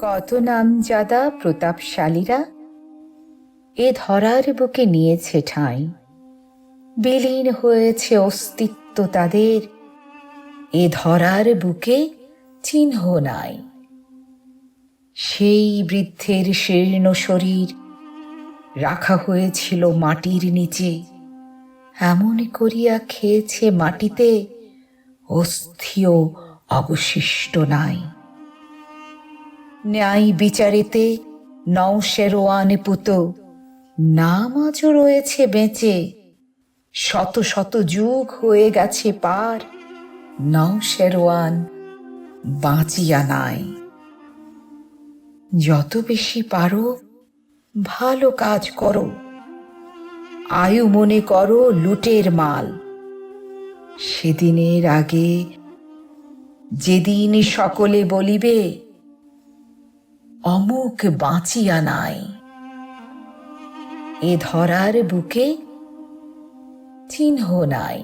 কত নামজাদা প্রতাপশালীরা? এ ধরার বুকে নিয়েছে ঠাঁই। বিলীন হয়েছে অস্তিত্ব তাদের। এ ধরার বুকে চিহ্ন নাই। সেই বৃদ্ধের শীর্ণ শরীর রাখা হয়েছিল মাটির নিচে। এমন করিয়া খেয়েছে মাটিতে, অস্থিও অবশিষ্ট নাই। ন্যায় বিচারেতে নৌশেরোয়ান পুত। নাম আজও রয়েছে বেঁচে। শত শত যুগ হয়ে গেছে পার। নও নৌশেরোয়ান বাঁচিয়া নাই। যত বেশি পারো, ভালো কাজ করো। আয়ু মনে করো লুটের মাল। সেদিনের আগে যেদিন সকলে বলিবে অমুক বাঁচিয়া নাই। এ ধরার বুকে চিহ্ন নাই।